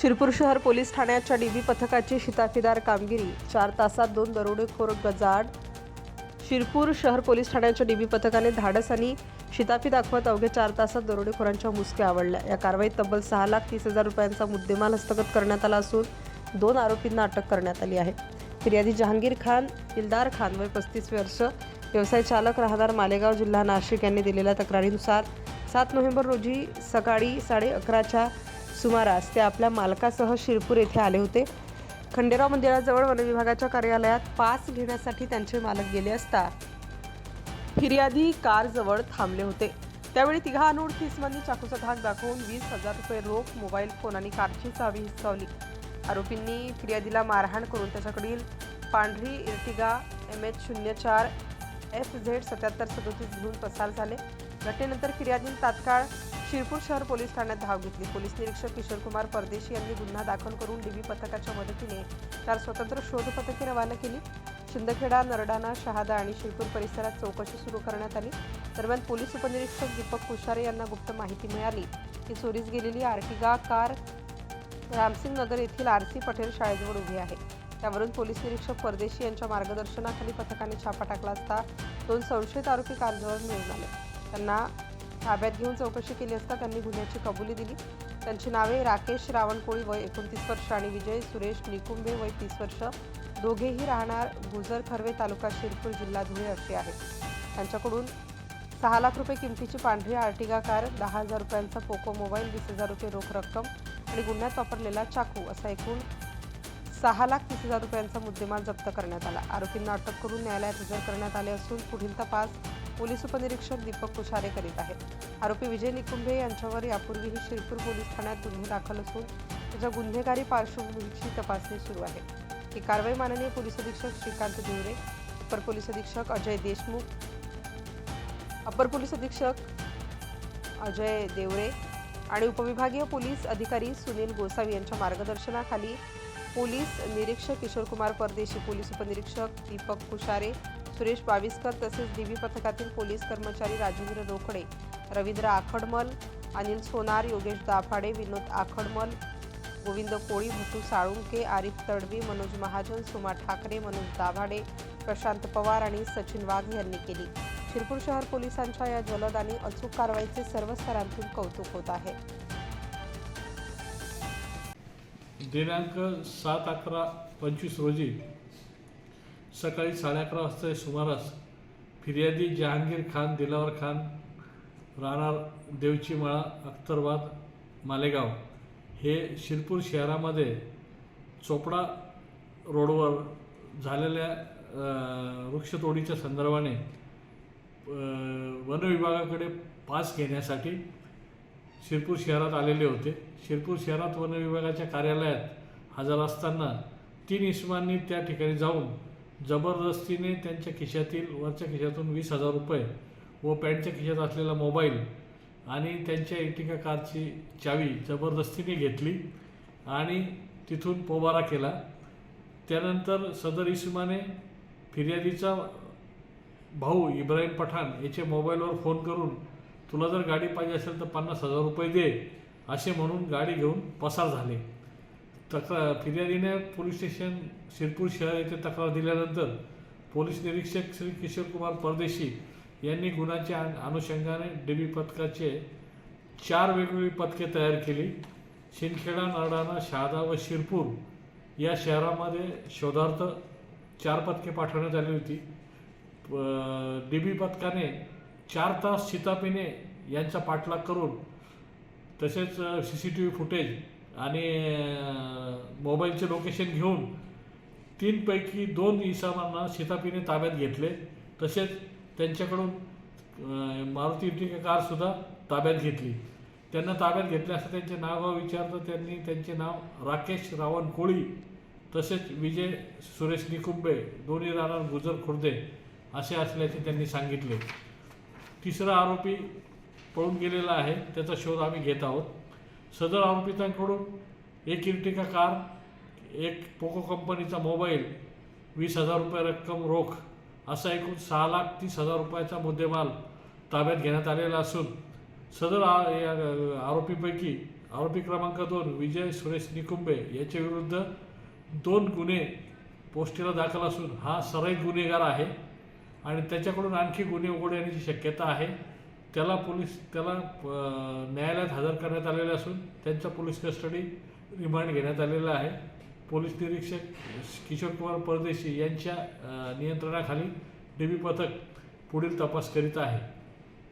शिरपूर शहर पोलीस ठाण्याच्या डीबी पथकाची शिताफीदार कामगिरी. चार तासात दोन दरोडेखोर गजाड शिरपूर शहर पोलीस ठाण्याच्या डीबी पथकाने धाडस आणि शिताफी दाखवत अवघ्या चार तासात दरोडेखोरांच्या मुसक्या आवडल्या. या कारवाईत तब्बल सहा लाख तीस हजार रुपयांचा मुद्देमाल हस्तगत करण्यात आला असून दोन आरोपींना अटक करण्यात आली आहे. फिर्यादी जहांगीर खान दिलदार खान वय पस्तीस वर्ष. व्यवसाय चालक राहदार मालेगाव जिल्हा नाशिक यांनी दिलेल्या तक्रारीनुसार सात नोव्हेंबर रोजी सकाळी साडे अकराच्या सुमारास ते आपल्या मालकासह शिरपूर येथे आले होते. खंडेराव मंदिराजवळ वनविभागाच्या कार्यालयात पास घेण्यासाठी त्यांचे मालक गेले असता फिर्यादी कारजवळ थांबले होते. त्यावेळी तिघा अनोळखी इसमांनी चाकूचा धाक दाखवून वीस हजार रुपये रोख मोबाईल फोन आणि कारची चावी हिसकावली. आरोपींनी फिर्यादीला मारहाण करून त्याच्याकडील पांढरी इर्टिगा एम एच शून्य चार एफ झेड सत्याहत्तर सदोतीस घेऊन पसार झाले. घटनेनंतर फिर्यादीने तात्काळ शिरपूर शहर पोलीस ठाण्यात धाव घेतली. पोलीस निरीक्षक किशोरकुमार परदेशी यांनी गुन्हा दाखल करून डीबी पथकाच्या मदतीने चार स्वतंत्र शोध पथके रवाना केली. शिंदखेडा नरडाणा शहादा आणि शिरपूर परिसरात चौकशी सुरू करण्यात आली. दरम्यान पोलीस उपनिरीक्षक दीपक कुशारे यांना गुप्त माहिती मिळाली. की चोरीस गेलेली आर्टिगा कार रामसिंग नगर येथील आर सी पटेल शाळेजवळ उभी आहे. त्यावरून पोलीस निरीक्षक परदेशी यांच्या मार्गदर्शनाखाली पथकाने छापा टाकला असता दोन संशयित आरोपी कारजवळ मिळून आले. त्यांना ताब्यात घेऊन चौकशी केली असता त्यांनी गुन्ह्याची कबुली दिली. त्यांची नावे राकेश रावणकोळी वय एकोणतीस वर्ष आणि विजय सुरेश निकुंभे वय तीस वर्ष. दोघेही राहणार गुजर खर्वे तालुका शिरपूर जिल्हा धुळे असे आहेत. त्यांच्याकडून सहा लाख रुपये किमतीची पांढरी आर्टिगा कार दहा हजार रुपयांचा पोको मोबाईल वीस हजार रुपये रोख रक्कम आणि गुन्ह्यात वापरलेला चाकू असा एकूण सहा लाख तीस हजार रुपयांचा मुद्देमाल जप्त करण्यात आला. आरोपींना अटक करून न्यायालयात हजर करण्यात आले असून पुढील तपास पोलीस उपनिरीक्षक दीपक कुशारे करीत आहेत. आरोपी विजय निकुंभे यांच्यावर यापूर्वीही शिरपूर पोलीस ठाण्यात गुन्हे दाखल असून त्याच्या गुन्हेगारी पार्श्वभूमीची तपासणी सुरू आहे. ही कारवाई माननीय पोलीस अधीक्षक श्रीकांत देवरे अपर पोलीस अधीक्षक अजय देशमुख अपर पोलीस अधीक्षक अजय देवरे आणि उपविभागीय पोलीस अधिकारी सुनील गोसावी यांच्या मार्गदर्शनाखाली पोलीस निरीक्षक किशोरकुमार परदेशी पोलीस उपनिरीक्षक दीपक कुशारे सुरेश बाविस्कर तसेच डीबी पथकातील पोलीस कर्मचारी राजेंद्र रोकडे रवींद्र आखडमल अनिल सोनार योगेश दाफाडे विनोद आखडमल गोविंद कोळी भूतू साळुंके आरिफ तडवी मनोज महाजन सुमा ठाकरे मनोज दाभाडे प्रशांत पवार आणि सचिन वाघ यांनी केली. शिरपूर शहर पोलिसांच्या या जलद आणि अचूक कारवाईचे सर्व स्तरांतून कौतुक होत आहे. दिनांक सात अकरा पंचवीस रोजी सकाळी साडे अकरा वाजता सुमारास फिर्यादी जहांगीर खान दिलावर खान राहणार देवची माळा अख्तरबाद मालेगाव हे शिरपूर शहरामध्ये चोपडा रोडवर झालेल्या वृक्षतोडीच्या संदर्भाने वनविभागाकडे पास घेण्यासाठी शिरपूर शहरात आलेले होते. शिरपूर शहरात वन विभागाच्या कार्यालयात हजर असताना तीन इसमांनी त्या ठिकाणी जाऊन जबरदस्तीने त्यांच्या खिशातील वरच्या खिशातून वीस हजार रुपये व पॅन्टच्या खिशात असलेला मोबाईल आणि त्यांच्या इटिका कारची चावी जबरदस्तीने घेतली आणि तिथून पोबारा केला. त्यानंतर सदर इसमाने फिर्यादीचा भाऊ इब्राहिम पठाण याचे मोबाईलवर फोन करून तुला जर गाडी पाहिजे असेल तर पन्नास हजार रुपये दे असे म्हणून गाडी घेऊन पसार झाले. तक्रार फिर्यादीने पोलीस स्टेशन शिरपूर शहर येथे तक्रार दिल्यानंतर पोलीस निरीक्षक श्री किशोरकुमार परदेशी यांनी गुन्ह्याच्या अनुषंगाने डीबी पथकाचे चार वेगवेगळी पथके तयार केली. शिंदखेडा नरडाणा शहादा व शिरपूर या शहरामध्ये शोधार्थ चार पथके पाठवण्यात आली होती. डी बी पथकाने चार तास शितापिने यांचा पाठलाग करून तसेच C C T V footage आणि मोबाईलचे लोकेशन घेऊन तीनपैकी दोन इसामांना शितापीने ताब्यात घेतले. तसेच त्यांच्याकडून मारुती इर्टिका कारसुद्धा ताब्यात घेतली. त्यांना ताब्यात घेतले असं त्यांचे नाव विचारलं. त्यांनी त्यांचे नाव राकेश रावण कोळी तसेच विजय सुरेश निकुंबे दोन्ही राहणार गुजर खुर्दे असे असल्याचे त्यांनी सांगितले. तिसरा आरोपी पळून गेलेला आहे. त्याचा शोध आम्ही घेत आहोत. सदर आरोपितांकडून एक इर्टिका कार एक पोको कंपनीचा मोबाईल वीस हजार रुपये रक्कम रोख असा एकूण सहा लाख तीस हजार रुपयाचा मुद्देमाल ताब्यात घेण्यात आलेला असून सदर आ- या आरोपीपैकी आरोपी क्रमांक दोन विजय सुरेश निकुंबे याच्या विरुद्ध दोन गुन्हे पोस्टीला दाखल असून हा सराईत गुन्हेगार आहे आणि त्याच्याकडून आणखी गुन्हे उघड येण्याची शक्यता आहे. त्याला पोलीस त्याला न्यायालयात हजर करण्यात आलेले असून त्यांचा पोलीस कस्टडी रिमांड घेण्यात आलेला आहे. पोलीस निरीक्षक किशोर कुमार परदेशी यांच्या नियंत्रणाखाली डी बी पथक पुढील तपास करीत आहे.